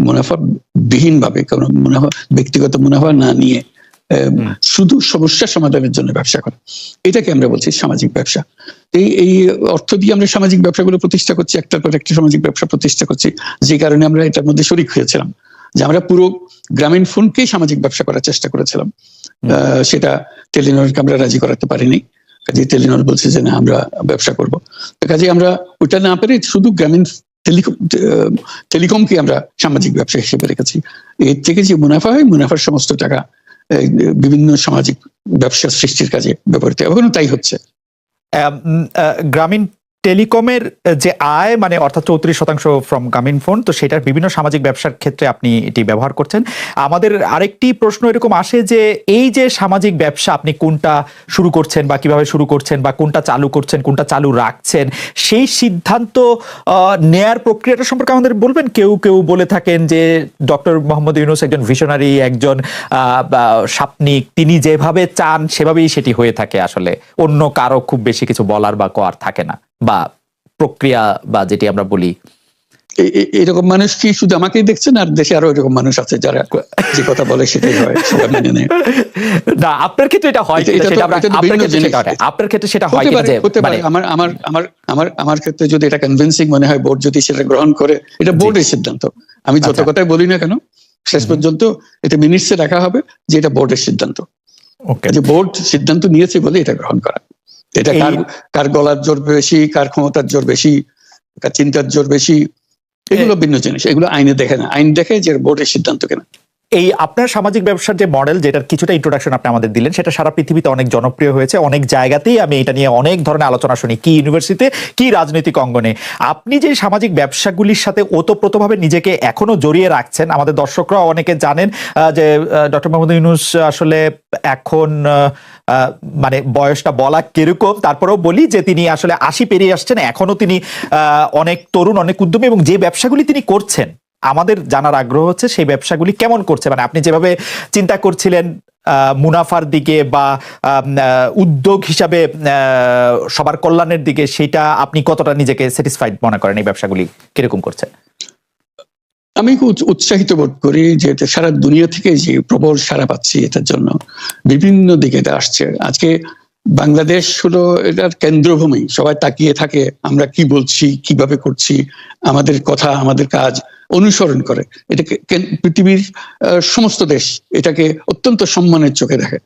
মুনাফা বিহীন ভাবে কোনো মুনাফা ব্যক্তিগত মুনাফা না নিয়ে শুধু সমস্যা সমাধানের জন্য ব্যবসা করা। এটাকে আমরা বলছি সামাজিক ব্যবসা। এই এই অর্থ দিয়ে আমরা সামাজিক ব্যবসাগুলো প্রতিষ্ঠা করছি একটার পর একটা সামাজিক ব্যবসা প্রতিষ্ঠা করছি যে কারণে আমরা এটার মধ্যে শরিক হয়েছিলাম। যে আমরা পুরো গ্রামীণ ফোনকেই সামাজিক ব্যবসা করার চেষ্টা করেছিলাম। আহ, সেটা টেলিনরকে আমরা রাজি করাতে পারিনি। কাজে টেলিনর বলছে যে না আমরা ব্যবসা করব। কাজে আমরা ওটা না পেরে শুধু গ্রামীণ টেলিকম টেলিকমকে আমরা সামাজিক ব্যবসা হিসেবে রেখেছি। এর থেকে যে মুনাফা হয়, মুনাফার সমস্ত টাকা বিভিন্ন সামাজিক ব্যবসা সৃষ্টির কাজে ব্যবহৃত এখনও তাই হচ্ছে। গ্রামীণ টেলিকমের যে আয় মানে অর্থাৎ চৌত্রিশ শতাংশ ফ্রম গ্রামীণ ফোন তো সেটার বিভিন্ন সামাজিক ব্যবসার ক্ষেত্রে আপনি এটি ব্যবহার করছেন। আমাদের আরেকটি প্রশ্ন এরকম আসে যে, এই যে সামাজিক ব্যবসা আপনি কোনটা শুরু করছেন বা কীভাবে শুরু করছেন বা কোনটা চালু করছেন, কোনটা চালু রাখছেন, সেই সিদ্ধান্ত নেয়ার প্রক্রিয়াটা সম্পর্কে আমাদের বলবেন? কেউ কেউ বলে থাকেন যে, ডক্টর মোহাম্মদ ইউনুস একজন ভিশনারি একজন স্বাপ্নিক তিনি যেভাবে চান সেভাবেই সেটি হয়ে থাকে আসলে। অন্য কারও খুব বেশি কিছু বলার বা করার থাকে না। বা প্রক্রিয়া বা যেটি আমরা বলি। এরকম মানুষ কি শুধু আমাকেই দেখছেন আর দেশে আরও এরকম মানুষ আছে যারা যে কথা বলে সেটাই হয় সেটা মেনে নেয়? না আপনার ক্ষেত্রে এটা হয় আপনার ক্ষেত্রে সেটা হয়। হয় মানে আমার আমার আমার আমার আমার ক্ষেত্রে যদি এটা কনভিন্সিং মনে হয় বোর্ড যদি সেটা গ্রহণ করে এটা বোর্ডের সিদ্ধান্ত। আমি যত আচ্ছা। কথাই বলি না কেন শেষ পর্যন্ত এটা মিনিটসে রাখা হবে যে এটা বোর্ডের সিদ্ধান্ত। ওকে যে বোর্ড সিদ্ধান্ত নিয়েছে বলে এটা গ্রহণ করা। এটা কার কার গলার জোর বেশি কার ক্ষমতার জোর বেশি কার চিন্তার জোর বেশি এগুলো ভিন্ন জিনিস এগুলো আইনে দেখে না। আইন দেখে যে বোর্ডের সিদ্ধান্ত কেনা। এই আপনার সামাজিক ব্যবসার যে মডেল যেটার কিছুটা ইন্ট্রোডাকশন আপনি আমাদের দিলেন, সেটা সারা পৃথিবীতে অনেক জনপ্রিয় হয়েছে। অনেক জায়গাতেই আমি এটা নিয়ে অনেক ধরনের আলোচনা শুনি। কি ইউনিভার্সিটিতে কি রাজনৈতিক অঙ্গনে। আপনি যে সামাজিক ব্যবসাগুলির সাথে ওতপ্রোতভাবে নিজেকে এখনও জড়িয়ে রাখছেন, আমাদের দর্শকরা অনেকে জানেন যে ডক্টর মোহাম্মদ ইউনুস আসলে এখন মানে বয়সটা বলা কীরকম, তারপরেও বলি যে তিনি আসলে আশি পেরিয়ে আসছেন। এখনও তিনি অনেক তরুণ, অনেক উদ্যমী এবং যে ব্যবসাগুলি তিনি করছেন আমাদের জানার আগ্রহ হচ্ছে সেই ব্যবসাগুলি কেমন করছে? মানে আপনি যেভাবে চিন্তা করছিলেন মুনাফার দিকে বা উদ্যোগ হিসাবে সবার কল্যাণের দিকে, সেটা আপনি কতটা নিজেকে স্যাটিসফাইড মনে করেন এই ব্যবসাগুলি কীরকম করছে? আমি উৎসাহিত বোধ করি যে সারা দুনিয়া থেকে যে প্রবল সারা পাচ্ছি এটার জন্য। বিভিন্ন দিকে এটা আসছে। আজকে বাংলাদেশ হলো এটার কেন্দ্রভূমি। সবাই তাকিয়ে থাকে, আমরা কি বলছি, কীভাবে করছি, আমাদের কথা, আমাদের কাজ। অনুসরণ করে। এটাকে পৃথিবীর সমস্ত দেশ এটাকে অত্যন্ত সম্মানের চোখে দেখে।